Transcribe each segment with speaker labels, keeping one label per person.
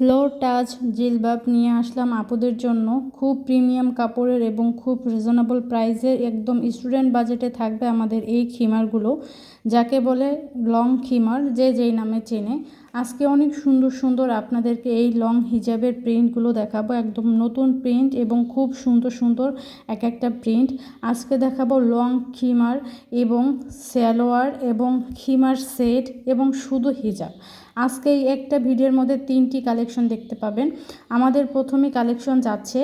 Speaker 1: Floor touch জিলবাব নিয়ে আসলাম আপুদের জন্য। খুব প্রিমিয়াম কাপড়ের এবং খুব রিজনেবল প্রাইসের একদম স্টুডেন্ট বাজেটে থাকবে আমাদের এই খিমারগুলো, যাকে বলে লং খিমার, যে যেই নামে চেনে। আজকে অনেক সুন্দর সুন্দর আপনাদেরকে এই লং হিজাবের প্রিন্টগুলো দেখাবো। একদম নতুন প্রিন্ট এবং খুব সুন্দর সুন্দর এক একটা প্রিন্ট আজকে দেখাবো লং খিমার এবং সালোয়ার এবং খিমার সেট এবং শুধু হিজাব। আজকে এই একটা ভিডিওর মধ্যে তিনটি কালেকশন দেখতে পাবেন। আমাদের প্রথমে কালেকশন যাচ্ছে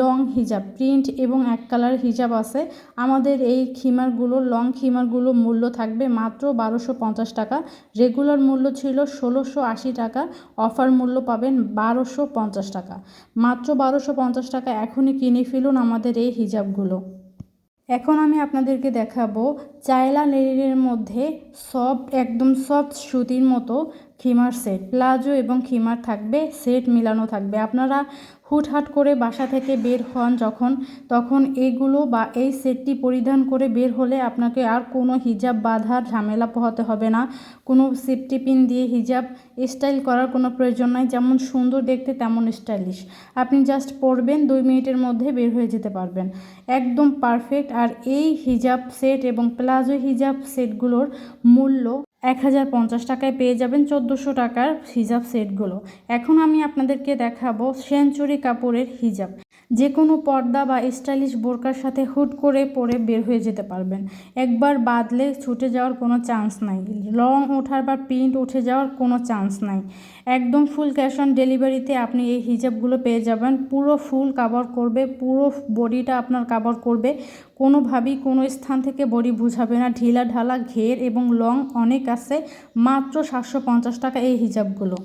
Speaker 1: লং হিজাব প্রিন্ট এবং এক কালার হিজাব আছে। আমাদের এই খিমারগুলো লং খিমারগুলো মূল্য থাকবে মাত্র বারোশো টাকা। রেগুলার মূল্য ছিল ষোলোশো আশি টাকা, অফার মূল্য পাবেন বারোশো পঞ্চাশ টাকা। মাত্র বারোশো পঞ্চাশ টাকা এখনই কিনে ফেলুন আমাদের এই হিজাবগুলো। এখন আমি আপনাদেরকে দেখাবো চায়লা লেরিনের মধ্যে সফট, একদম সফট সুতির মতো খিমার সেট। প্লাজো এবং খিমার থাকবে, সেট মিলানো থাকবে। আপনারা হুটহাট করে বাসা থেকে বের হন যখন, তখন এইগুলো বা এই সেটটি পরিধান করে বের হলে আপনাকে আর কোনো হিজাব বাঁধার ঝামেলা পোহাতে হবে না। কোনো সেফটি পিন দিয়ে হিজাব স্টাইল করার কোনো প্রয়োজন নাই। যেমন সুন্দর দেখতে তেমন স্টাইলিশ। আপনি জাস্ট পরবেন, দুই মিনিটের মধ্যে বের হয়ে যেতে পারবেন। একদম পারফেক্ট। আর এই হিজাব সেট এবং প্লাজো হিজাব সেটগুলোর মূল্য এক হাজার পঞ্চাশ টাকায় পেয়ে যাবেন চোদ্দোশো টাকার হিজাব সেটগুলো। এখন আমি আপনাদেরকে দেখাবো সেঞ্চুরি কাপড়ের হিজাব। যে কোনো পর্দা বা স্টাইলিশ বোরকার সাথে হুট করে পরে বের হয়ে যেতে পারবেন। একবার বাদলে ছুটে যাওয়ার কোনো চান্স নাই। লং ওঠার বা প্রিন্ট উঠে যাওয়ার কোনো চান্স নাই। একদম ফুল ক্যাশ অন ডেলিভারিতে আপনি এই হিজাবগুলো পেয়ে যাবেন। পুরো ফুল কাভার করবে, পুরো বডিটা আপনার কাভার করবে। কোনোভাবেই কোনো স্থান থেকে বডি বুঝাবে না। ঢিলা ঢালা, ঘের এবং লং অনেক আছে। মাত্র সাতশো পঞ্চাশ টাকা এই হিজাবগুলো।